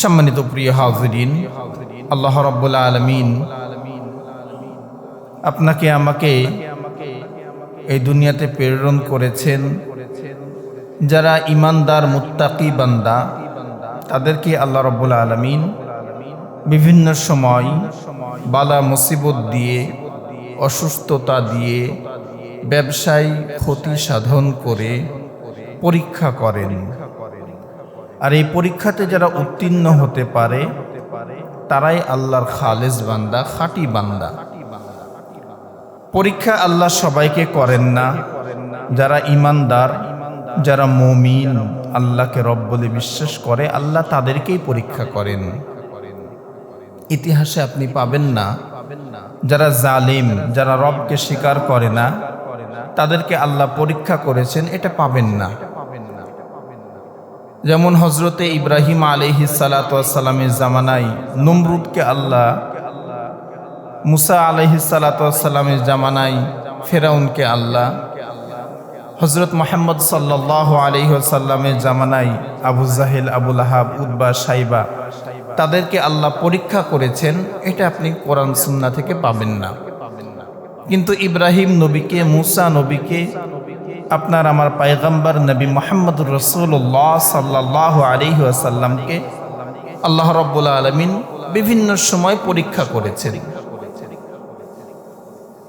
সম্মানিত প্রিয় হাজরিন, আল্লাহ রব্বুল আলমিন আপনাকে আমাকে এই দুনিয়াতে প্রেরণ করেছেন। যারা ইমানদার মুত্তাকি বান্দা, তাদেরকে আল্লাহ রব্বুল আলমিন বিভিন্ন সময় বালা মুসিবত দিয়ে, অসুস্থতা দিয়ে, ব্যবসায় ক্ষতি সাধন করে পরীক্ষা করেন। আর এই পরীক্ষাতে যারা উত্তীর্ণ হতে পারে, তারাই আল্লাহর খালেজ বান্দা, খাঁটি বান্দা। পরীক্ষা আল্লাহ সবাইকে করেন না। যারা ইমানদার, যারা মমিন, আল্লাহকে রব বলে বিশ্বাস করে, আল্লাহ তাদেরকেই পরীক্ষা করেন। ইতিহাসে আপনি পাবেন না। যারা জালিম, যারা রবকে স্বীকার করে না, তাদেরকে আল্লাহ পরীক্ষা করেছেন, এটা পাবেন না। যেমন হজরতে ইব্রাহিম আলহি সালাতামের জামানায় নমরুদকে আল্লাহ, মুসা আলহি সালাতামের জামানায় ফেরাউনকে আল্লাহ হজরত মোহাম্মদ সাল্লাহ আলহিসাল্লামের জামানায় আবু জাহেল আবুল আহাব উদ্বা সাইবা তাদেরকে আল্লাহ পরীক্ষা করেছেন, এটা আপনি কোরআন সুন্না থেকে পাবেন না। কিন্তু ইব্রাহিম নবীকে, মুসা নবীকে আপনার আমার পায়গাম্বার নবী মোহাম্মদ রসুল্লাহ সাল্লাহ আলী আসাল্লামকে আল্লাহ রব্বুল্লা আলমিন বিভিন্ন সময় পরীক্ষা করেছেন।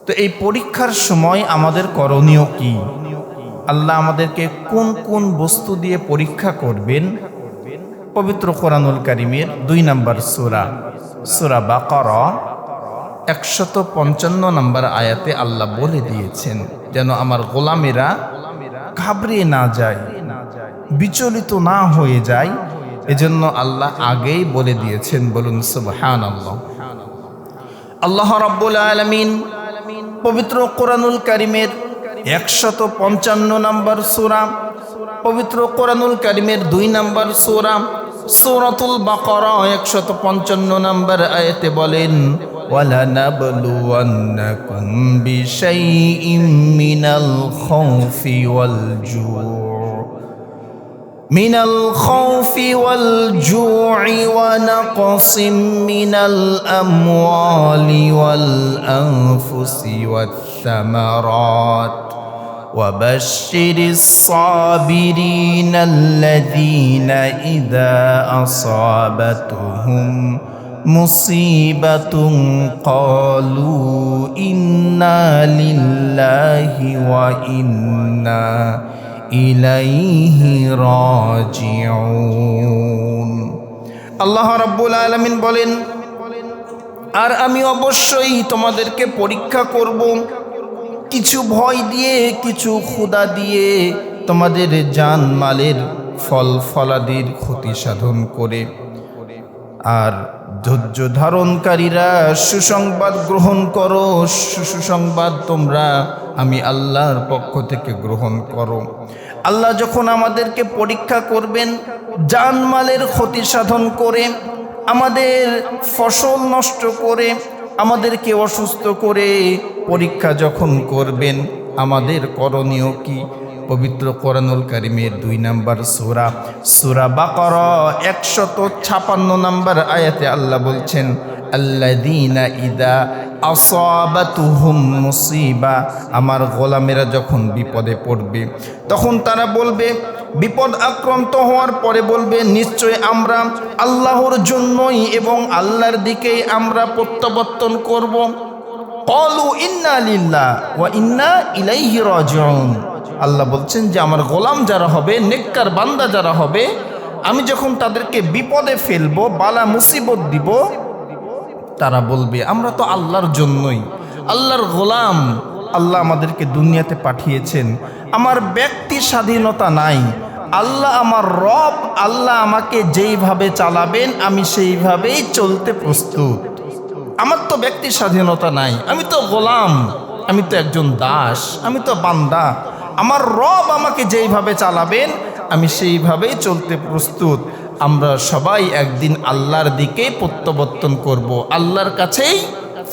তো এই পরীক্ষার সময় আমাদের করণীয় কি? আল্লাহ আমাদেরকে কোন কোন বস্তু দিয়ে পরীক্ষা করবেন? পবিত্র কোরআনুল কারিমের দুই নম্বর সুরা সুরা বাকর, একশত পঞ্চান্ন নম্বর আয়াতে আল্লাহ বলে দিয়েছেন, যেন আমার গোলামেরা ঘাবড়িয়ে না যায়, বিচলিত না হয়ে যায়। এজন্য আল্লাহ আগেই বলে দিয়েছেন, বলুন সুবহান আল্লাহ আল্লাহ রব্বুল আলমিন পবিত্র কোরআনুল কারিমের একশত পঞ্চান্ন নম্বর সুরা, পবিত্র কোরআনুল কারিমের দুই নম্বর সুরা, সৌরাতুল বাকরা একশত পঞ্চান্ন নম্বর আয়তে বলেন ولنبلونكم بشيء من الخوف والجوع. من الخوف والجوع ونقص من الأموال والأنفس والثمرات. وبشر الصابرين الذين إذا أصابتهم مصيبة قالوا إنا لله وإنا إليه راجعون আল্লাহ রাব্বুল আলামিন বলেন আর আমি অবশ্যই তোমাদেরকে পরীক্ষা করব কিছু ভয় দিয়ে কিছু ক্ষুদা দিয়ে তোমাদের জান মালের ফল ফলাদির ক্ষতি সাধন করে আর ধৈর্য ধারণকারীরা, সুসংবাদ গ্রহণ করো, সুসংবাদ তোমরা আমি আল্লাহর পক্ষ থেকে গ্রহণ করো। আল্লাহ যখন আমাদেরকে পরীক্ষা করবেন, জানমালের ক্ষতি সাধন করে, আমাদের ফসল নষ্ট করে, আমাদেরকে অসুস্থ করে পরীক্ষা যখন করবেন, আমাদের করণীয় কি? পবিত্র কোরআনুল কারিমের দুই নাম্বার সুরা সুরা বাকর, একশত ছাপান্ন নাম্বার আয়াতে আল্লাহ বলছেন আল্লাদিনা ইদা মুসিবা আমার গোলামেরা যখন বিপদে পড়বে, তখন তারা বলবে, বিপদ আক্রান্ত হওয়ার পরে বলবে, নিশ্চয় আমরা আল্লাহর জন্যই এবং আল্লাহর দিকেই আমরা প্রত্যাবর্তন করব। ইন্না ইন্না ইলাইহি রাজিউন আল্লাহ বলছেন যে, আমার গোলাম যারা হবে, নেককার বান্দা যারা হবে, আমি যখন তাদেরকে বিপদে ফেলব, বালা মুসিবত দিব, তারা বলবে, আমরা তো আল্লাহর জন্যই, আল্লাহর গোলাম, আল্লাহ আমাদেরকে দুনিয়াতে পাঠিয়েছেন। আমার ব্যক্তি স্বাধীনতা নাই, আল্লাহ আমার রব, আল্লাহ আমাকে যেইভাবে চালাবেন, আমি সেইভাবেই চলতে প্রস্তুত। আমার তো ব্যক্তি স্বাধীনতা নাই, আমি তো গোলাম, আমি তো একজন দাস, আমি তো বান্দা। আমার রব আমাকে যেইভাবে চালাবেন, আমি সেইভাবেই চলতে প্রস্তুত। আমরা সবাই একদিন আল্লাহর দিকেই প্রত্যাবর্তন করব, আল্লাহর কাছেই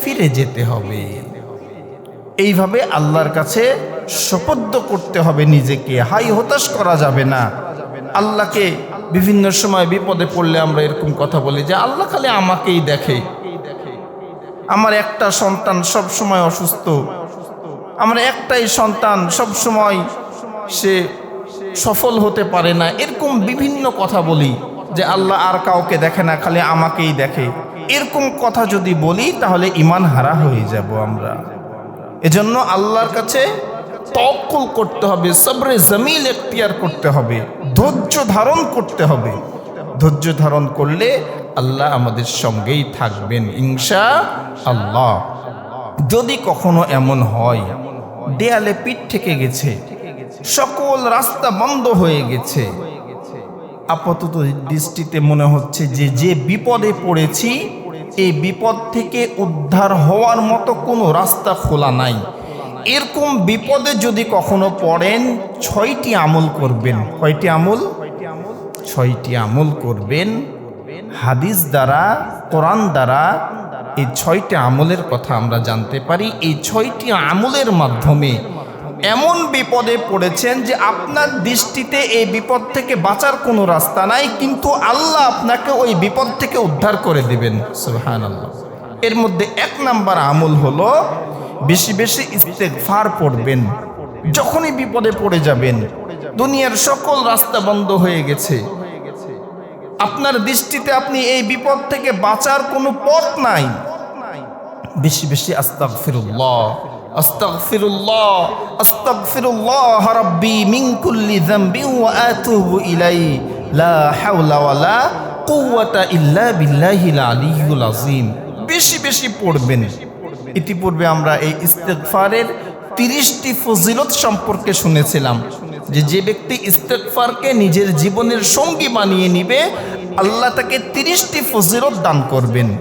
ফিরে যেতে হবে। এইভাবে আল্লাহর কাছে শপথ করতে হবে নিজেকে। হাই, হতাশ করা যাবে না। আল্লাহকে বিভিন্ন সময় বিপদে পড়লে আমরা এরকম কথা বলি যে, আল্লাহ খালি আমাকেই দেখে। আমার একটা সন্তান সব সময় অসুস্থ। আমার একটাই সন্তান, সব সময় সে সফল হতে পারে না। এরকম বিভিন্ন কথা বলি যে আল্লাহ আর কাউকে দেখে না, খালি আমাকেই দেখে। এরকম কথা যদি বলি, তাহলে ইমান হারা হয়ে যাব আমরা। এজন্য আল্লাহর কাছে তকুল করতে হবে, সবরে জমিল এখতিয়ার করতে হবে, ধৈর্য ধারণ করতে হবে। ধৈর্য ধারণ করলে আল্লাহ আমাদের সঙ্গেই থাকবেন, ইনশা আল্লাহ। যদি কখনো এমন হয় দেয়ালে পিঠ থেকে গেছে। সকল রাস্তা বন্ধ হয়ে গেছে। আপাতত দৃষ্টিতে মনে হচ্ছে যে যে বিপদে পড়েছি, এই বিপদ থেকে উদ্ধার হওয়ার মতো কোনো রাস্তা খোলা নাই। এরকম বিপদে যদি কখনো পড়েন, ছয়টি আমল করবেন। কয়টি আমল? ছয়টি আমল করবেন। হাদিস দ্বারা, কোরআন দ্বারা এই ছয়টি আমলের কথা আমরা জানতে পারি। এই ছয়টি আমলের মাধ্যমে এমন বিপদে পড়েছেন যে আপনার দৃষ্টিতে এই বিপদ থেকে বাঁচার কোনো রাস্তা নাই, কিন্তু আল্লাহ আপনাকে ওই বিপদ থেকে উদ্ধার করে দিবেন। সুহান আল্লাহ এর মধ্যে এক নাম্বার আমল হলো, বেশি বেশি ইস্তেগফার পড়বেন। যখনই বিপদে পড়ে যাবেন, দুনিয়ার সকল রাস্তা বন্ধ হয়ে গেছে। আপনার দৃষ্টিতে আপনি এই বিপদ থেকে বাঁচার কোনো পথ নাই। বেশি বেশি আস্তাগফিরুল্লাহ। আস্তাগফিরুল্লাহ আস্তাগফিরুল্লাহ রাব্বি মিন কুল্লি যামবি ওয়া আতুবু ইলাই লা হাওলা ওয়ালা কুওয়াতা ইল্লা বিল্লাহিল আলিয়্যুল আযীম। বেশি বেশি পড়বেন। ইতিপূর্বে আমরা এই ইস্তেগফারের তিরিশটি ফজিলত সম্পর্কে শুনেছিলাম। যে যে ব্যক্তি ইস্তেগফারকে নিজের জীবনের সঙ্গী বানিয়ে নিবে, আল্লাহ তাকে তিরিশটি ফজিলত দান করবেন।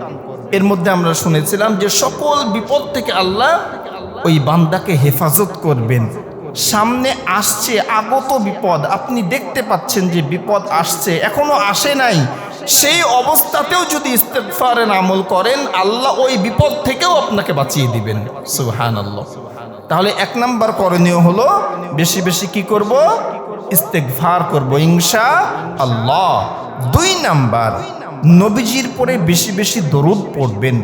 এর মধ্যে আমরা শুনেছিলাম যে সকল বিপদ থেকে আল্লাহ ওই বান্দাকে হেফাজত করবেন। সামনে আসছে আগত বিপদ। আপনি দেখতে পাচ্ছেন যে বিপদ আসছে, এখনও আসে নাই। সেই অবস্থাতেও যদি ইস্তেগফারের আমল করেন, আল্লাহ ওই বিপদ থেকেও আপনাকে বাঁচিয়ে দিবেন। সুবহান আল্লাহ তাহলে এক নাম্বার করণীয় হলো বেশি বেশি কি করব? ইস্তেগফার করব। ইনশা আল্লাহ। দুই নাম্বার নবীজির পরে বেশি বেশি দরুদ পড়বেন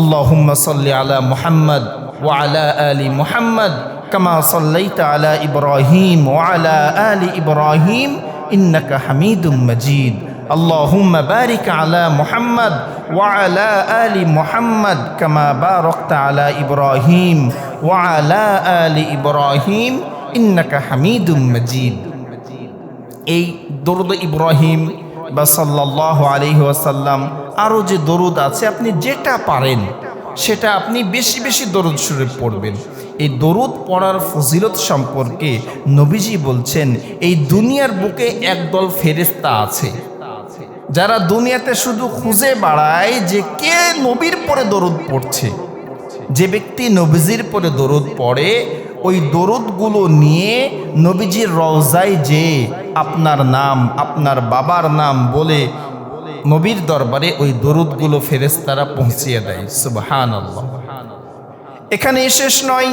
আল্লাহুম্মা সাল্লি আলা মুহাম্মদ ওয়া আলা আলি মুহাম্মদ কামা সাল্লাইতা আলা ইব্রাহিম ওয়া আলা আলি ইব্রাহিম ইন্নাকা হামিদুম মাজিদ اللهم بارك على محمد وعلى آل محمد كما باركت على إبراهيم وعلى آل إبراهيم إنك حميد مجيد এই দরুদ ইব্রাহিম বা সাল্লাহ আলহি ওয়াসাল্লাম আরও যে দরুদ আছে, আপনি যেটা পারেন, সেটা আপনি বেশি বেশি দরুদ শরীফ পড়বেন। এই দরুদ পড়ার ফজিলত সম্পর্কে নবীজি বলছেন, এই দুনিয়ার বুকে একদল ফেরেস্তা আছে। যারা দুনিয়াতে শুধু খুঁজে বাড়ায় যে কে নবীর পরে দরুদ পড়ছে। যে ব্যক্তি নবীজির পরে দরুদ পড়ে, ওই দরুদগুলো নিয়ে নবীজির রওজায় যে আপনার নাম, আপনার বাবার নাম বলে নবীর দরবারে ওই দরুদগুলো ফেরেস্তারা পৌঁছিয়ে দেয়। সুবহান এখানে শেষ নয়।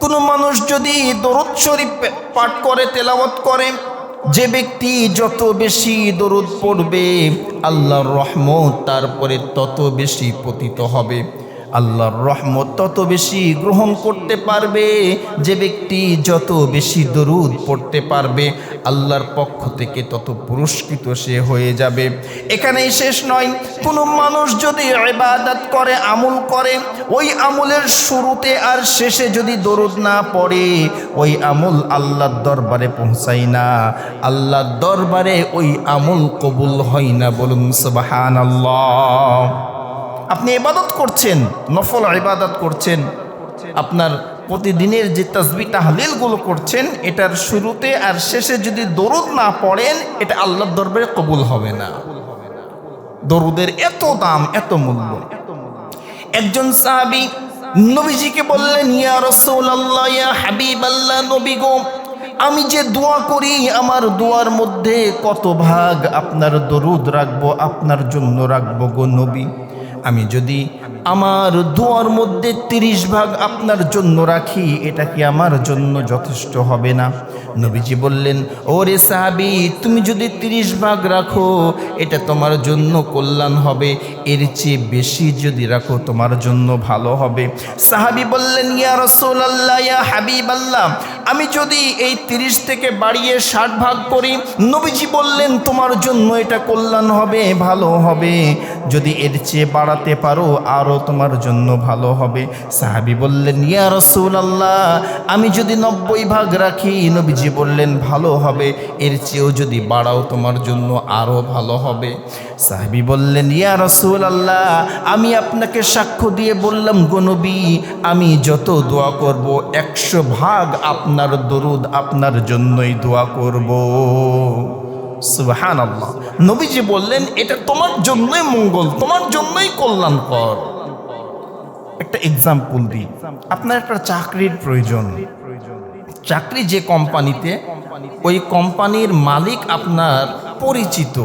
কোনো মানুষ যদি দরুদ শরীফ পাঠ করে, তেলাওয়াত করে, যে ব্যক্তি যত বেশি দরুদ পড়বে, আল্লাহর রহমত তারপরে তত বেশি পতিত হবে। আল্লাহর রহমত তত বেশি গ্রহণ করতে পারবে, যে ব্যক্তি যত বেশি দরুদ পড়তে পারবে, আল্লাহর পক্ষ থেকে তত পুরস্কৃত সে হয়ে যাবে। এখানেই শেষ নয়, কোনো মানুষ যদি ইবাদত করে, আমল করে, ওই আমলের শুরুতে আর শেষে যদি দরুদ না পড়ে, ওই আমল আল্লাহর দরবারে পৌঁছায় না। আল্লাহর দরবারে ওই আমল কবুল হয় না বলুন সুবাহান আল্লাহ আপনি ইবাদত করছেন, নফল ইবাদত করছেন, আপনার প্রতিদিনের যে তসবি তাহলিলগুলো করছেন, এটার শুরুতে আর শেষে যদি দরুদ না পড়েন, এটা আল্লাহর দরবারে কবুল হবে না। দরুদের এত দাম, এত মূল্য। একজন সাহাবি নবীজিকে বললেন, ইয়া রাসূলুল্লাহ, ইয়া হাবিবাল্লাহ, নবী আমি যে দোয়া করি, আমার দোয়ার মধ্যে কত ভাগ আপনার দরুদ রাখব, আপনার জন্য রাখব গো নবী। আমি যদি আমার দুয়ার মধ্যে তিরিশ ভাগ আপনার জন্য রাখি, এটা কি আমার জন্য যথেষ্ট হবে না? নবীজি বললেন, ওরে সাহাবি, তুমি যদি তিরিশ ভাগ রাখো, এটা তোমার জন্য কল্যাণ হবে। এর চেয়ে বেশি যদি রাখো, তোমার জন্য ভালো হবে। সাহাবি বললেন, ইয়া রসোল আল্লাহ ইয়া হাবিব আল্লাহ আমি যদি এই তিরিশ থেকে বাড়িয়ে ষাট ভাগ করি, নবীজি বললেন, তোমার জন্য এটা কল্যাণ হবে, ভালো হবে। যদি এর চেয়ে বাড়াতে পারো আরও তোমার জন্য ভালো হবে। সাহাবি বললেন, ইয়া রসুল আল্লাহ আমি যদি নব্বই ভাগ রাখি? নবীজি বললেন, ভালো হবে, এর চেয়েও যদি বাড়াও, তোমার জন্য আরও ভালো হবে। সাহাবি বললেন, ইয়া রসুল আল্লাহ আমি আপনাকে সাক্ষ্য দিয়ে বললাম গনবী আমি যত দোয়া করব, একশো ভাগ আপনার দরুদ আপনার জন্যই দোয়া করব। সুবহান আল্লাহ নবীজি বললেন, এটা তোমার জন্যই মঙ্গল, তোমার জন্যই কল্যাণকর। একটা এক্সাম্পল দিই। আপনার একটা চাকরির প্রয়োজন। চাকরি যে কোম্পানিতে, ওই কোম্পানির মালিক আপনার পরিচিত।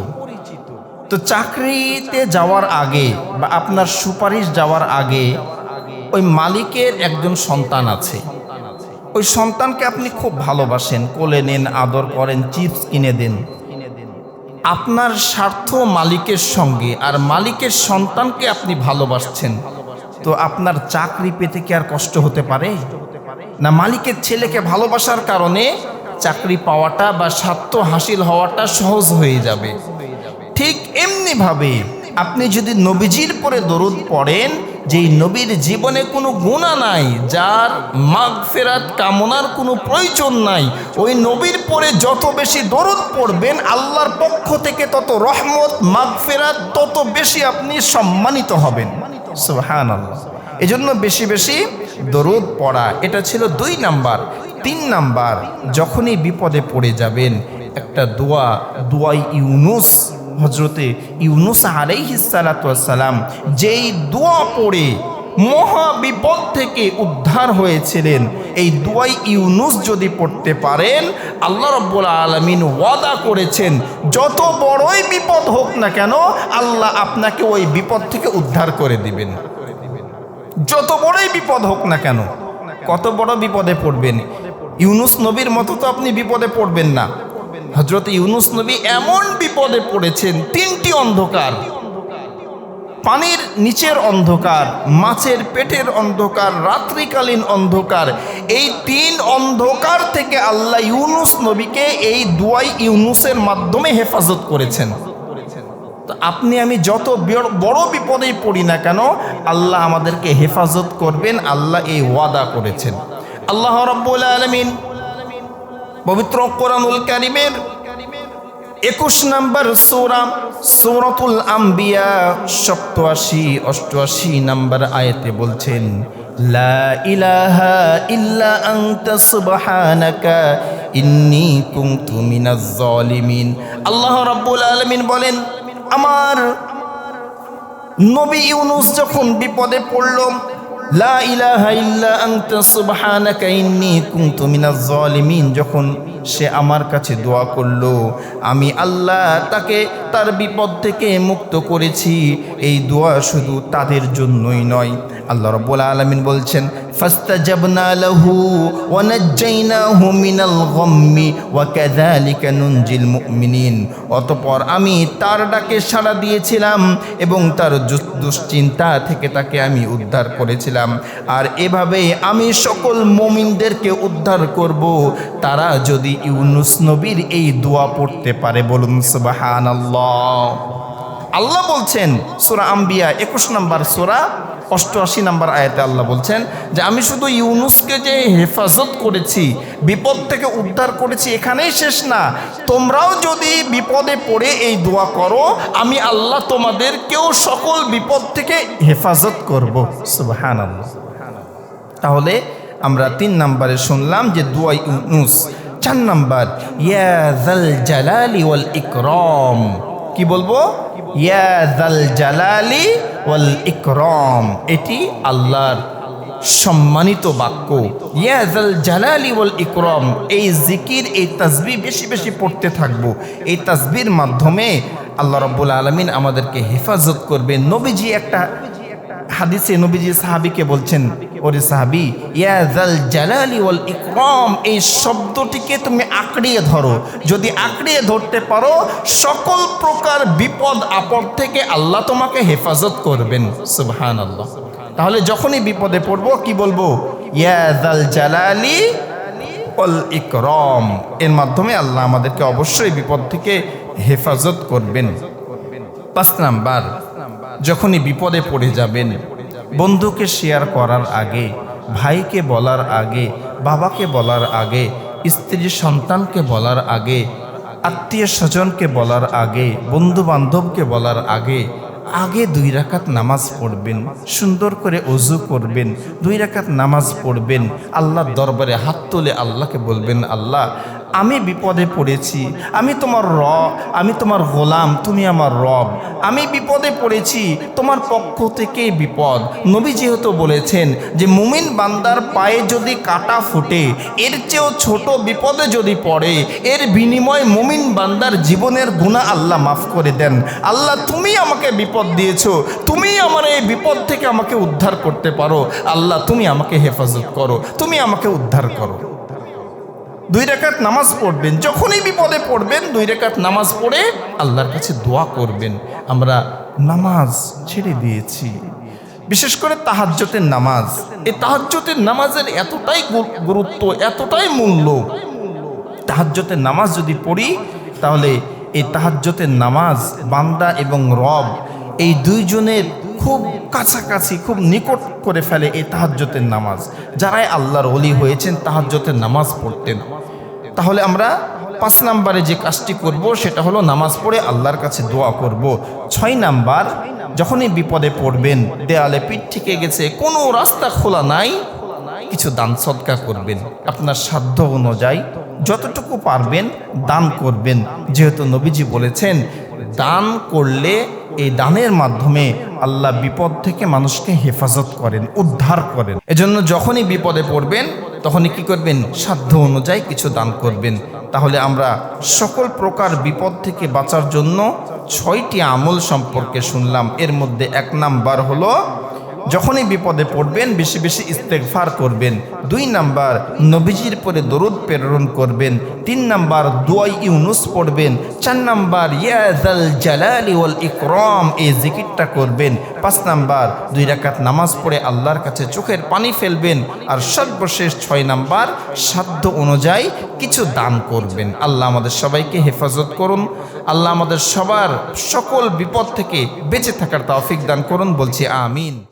তো চাকরিতে যাওয়ার আগে বা আপনার সুপারিশ যাওয়ার আগে ওই মালিকের একজন সন্তান আছে। ওই সন্তানকে আপনি খুব ভালোবাসেন, কোলে নেন, আদর করেন, চিপস কিনে দেন। আপনার স্বার্থ মালিকের সঙ্গে আর মালিকের সন্তানকে আপনি ভালোবাসছেন, তো আপনার চাকরি পেতে কি আর কষ্ট হতে পারে? না মালিকের ছেলেকে ভালোবাসার কারণে চাকরি পাওয়াটা বা স্বার্থ হাসিল হওয়াটা সহজ হয়ে যাবে। ঠিক এমনিভাবে আপনি যদি নবীজির পরে দরুদ পড়েন যেই নবীর জীবনে কোনো গুণা নাই, যার মাগ ফেরাত কামনার কোনো প্রয়োজন নাই, ওই নবীর পরে যত বেশি দরুদ পড়বেন, আল্লাহর পক্ষ থেকে তত রহমত মাগ ফেরাত তত বেশি আপনি সম্মানিত হবেন। সুহান আল্লাহ এজন্য বেশি বেশি দরুদ পড়া, এটা ছিল দুই নাম্বার। তিন নাম্বার, যখনই বিপদে পড়ে যাবেন, একটা দোয়া, দোয়াই ইউনুস হজরতে ইউনুস আলাইহিসালাম যেই দোয়া পড়ে মহা বিপদ থেকে উদ্ধার হয়েছিলেন, এই দুয়াই ইউনুস যদি পড়তে পারেন, আল্লাহ রব্বুল আলমিন ওয়াদা করেছেন, যত বড়ই বিপদ হোক না কেন, আল্লাহ আপনাকে ওই বিপদ থেকে উদ্ধার করে দিবেন। যত বড়ই বিপদ হোক না কেন, কত বড় বিপদে পড়বেন। ইউনুস নবীর মতো তো আপনি বিপদে পড়বেন না। হজরত ইউনুস নবী এমন বিপদে পড়েছেন, তিনটি অন্ধকার। পানির নিচের অন্ধকার, মাছের পেটের অন্ধকার, রাত্রিকালীন অন্ধকার। এই তিন অন্ধকার থেকে আল্লাহ ইউনুস নবীকে এই দুয়াই ইউনুসের মাধ্যমে হেফাজত করেছেন। তো আপনি, আমি যত বড় বিপদেই পড়ি না কেন, আল্লাহ আমাদেরকে হেফাজত করবেন, আল্লাহ এই ওয়াদা করেছেন। আল্লাহ রব্বুল আলমিন পবিত্র কোরআনুল কারিমের একুশ নাম্বার সৌরা, সৌরতুল আম্বিয়া, সপ্তআশি, অষ্টআশি নাম্বার আয়তে বলছেন, লা ইলাহা ইল্লা আল্লাহ বলেন, আমার নবী ইউনুস যখন বিপদে পড়ল লা ইলাহা ইল্লা আনতা, সুবহানাকা ইন্নী কুনতু মিনাজ জালিমিন যখন সে আমার কাছে দোয়া করল, আমি আল্লাহ তাকে তার বিপদ থেকে মুক্ত করেছি। এই দোয়া শুধু তাদের জন্যই নয়। আল্লাহ রব্বুল আলমিন বলছেন, ফাস্তাজাবনা লাহু ওয়া নাজ্জাইনাহু মিনাল গাম্মি ওয়া কাযালিকা নুনজিল মুমিনিন। অতঃপর আমি তার ডাকে সাড়া দিয়েছিলাম এবং তার দুশ্চিন্তা থেকে তাকে আমি উদ্ধার করেছিলাম। আর এভাবে আমি সকল মমিনদেরকে উদ্ধার করব। তারা যদি ইউনুস নবীর এই দোয়া পড়তে পারে, বলুন সুবাহান আল্লাহ বলছেন, সূরা আম্বিয়া একুশ নম্বর সূরা, অষ্টআশি নম্বর আয়াতে আল্লাহ বলছেন যে, আমি শুধু ইউনুসকে যে হেফাজত করেছি, বিপদ থেকে উদ্ধার করেছি, এখানেই শেষ না। তোমরাও যদি বিপদে পড়ে এই দোয়া করো, আমি আল্লাহ তোমাদেরকেও সকল বিপদ থেকে হেফাজত করব। সুবহান তাহলে আমরা তিন নম্বরে শুনলাম যে, দোয়া ইউনুস। চার নাম্বার ইয়াজাল জালালি ওয়াল ইকরম। কি বলব? জালালি ওয়াল ইকরম। এটি আল্লাহর সম্মানিত বাক্য। ইয়াজাল জালালি ওয়াল ইকরম। এই জিকির, এই তাসবি বেশি বেশি পড়তে থাকব। এই তাসবির মাধ্যমে আল্লাহ রব্বুল আলমিন আমাদেরকে হেফাজত করবে নবীজি একটা হাদিসে নবীজি সাহাবিকে বলছেন, ওরে সাহাবি, ইয়া জাল জালালি ওয়াল ইকরাম, এই শব্দটিকে তুমি আঁকড়িয়ে ধরো। যদি আঁকড়িয়ে ধরতে পারো, সকল প্রকার বিপদ আপদ থেকে আল্লাহ তোমাকে হেফাজত করবেন। সুবহান আল্লাহ তাহলে যখনই বিপদে পড়ব, কি বলব? ইয়া জাল জালালি ওয়াল ইকরাম। এর মাধ্যমে আল্লাহ আমাদেরকে অবশ্যই বিপদ থেকে হেফাজত করবেন। পাঁচ নাম্বার যখনই বিপদে পড়ে যাবেন, বন্ধুকে শেয়ার করার আগে, ভাইকে বলার আগে, বাবাকে বলার আগে, স্ত্রী সন্তানকে বলার আগে, আত্মীয় স্বজনকে বলার আগে বন্ধু বান্ধবকে বলার আগে আগে দুই রাকাত নামাজ পড়বেন, সুন্দর করে অজু করবেন, দুই রাকাত নামাজ পড়বেন, আল্লাহর দরবারে হাত তুলে আল্লাহকে বলবেন, আল্লাহ আমি বিপদে পড়েছি। আমি তোমার র আমি তোমার গোলাম, তুমি আমার রব। আমি বিপদে পড়েছি, তোমার পক্ষ থেকে বিপদ। নবী যেহেতু বলেছেন যে, মুমিন বান্দার পায়ে যদি কাটা ফুটে, এর চেয়েও ছোট বিপদে যদি পড়ে, এর বিনিময়ে মুমিন বান্দার জীবনের গুণা আল্লাহ মাফ করে দেন। আল্লাহ, তুমি আমাকে বিপদ দিয়েছ, তুমি আমার এই বিপদ থেকে আমাকে উদ্ধার করতে পারো। আল্লাহ, তুমি আমাকে হেফাজত করো, তুমি আমাকে উদ্ধার করো। দুই রেখাত নামাজ পড়বেন। যখনই বিপদে পড়বেন, দুই রেখাত নামাজ পড়ে আল্লাহর কাছে দোয়া করবেন। আমরা নামাজ ছেড়ে দিয়েছি। বিশেষ করে তাহাজ্জতের নামাজ। এই তাহাজ্জতের নামাজের এতটাই গুরুত্ব, এতটাই মূল্য। তাহাজ্জতের নামাজ যদি পড়ি, তাহলে এই তাহাজ্জতের নামাজ, বান্দা এবং রব এই দুইজনের খুব কাছাকাছি, খুব নিকট করে ফেলে এই তাহাজ্জতের নামাজ। যারাই আল্লাহর অলি হয়েছেন তাহাজ্জতের নামাজ পড়তেন। তাহলে আমরা পাঁচ নাম্বারে যে কাজটি করব, সেটা হলো নামাজ পড়ে আল্লাহর কাছে দোয়া করব। ছয় নাম্বার, যখনই বিপদে পড়বেন, দেয়ালে পিঠ থেকে গেছে, কোনো রাস্তা খোলা নাই, কিছু দান সদকা করবেন। আপনার সাধ্য অনুযায়ী যতটুকু পারবেন দান করবেন। যেহেতু নবীজি বলেছেন, দান করলে এই দানের মাধ্যমে আল্লাহ বিপদ থেকে মানুষকে হেফাজত করেন, উদ্ধার করেন। এজন্য যখনই বিপদে পড়বেন তখনই কি করবেন? সাধ্য অনুযায়ী কিছু দান করবেন। তাহলে আমরা সকল প্রকার বিপদ থেকে বাঁচার জন্য ছয়টি আমল সম্পর্কে শুনলাম। এর মধ্যে এক নাম্বার হলো যখনই বিপদে পড়বেন, বেশি বেশি ইস্তেকফার করবেন। দুই নাম্বার, নবীজির পরে দরুদ প্রেরণ করবেন। তিন নাম্বার, দুয়াই ইউনুস পড়বেন। চার নাম্বার ইয়াজাল জালালি ওয়াল ইকরাম, এই জিকিরটা করবেন। পাঁচ নাম্বার, দুই রাকাত নামাজ পড়ে আল্লাহর কাছে চোখের পানি ফেলবেন। আর সর্বশেষ ছয় নাম্বার, সাধ্য অনুযায়ী কিছু দান করবেন। আল্লাহ আমাদের সবাইকে হেফাজত করুন। আল্লাহ আমাদের সবার সকল বিপদ থেকে বেঁচে থাকার তৌফিক দান করুন। বলছি আমিন।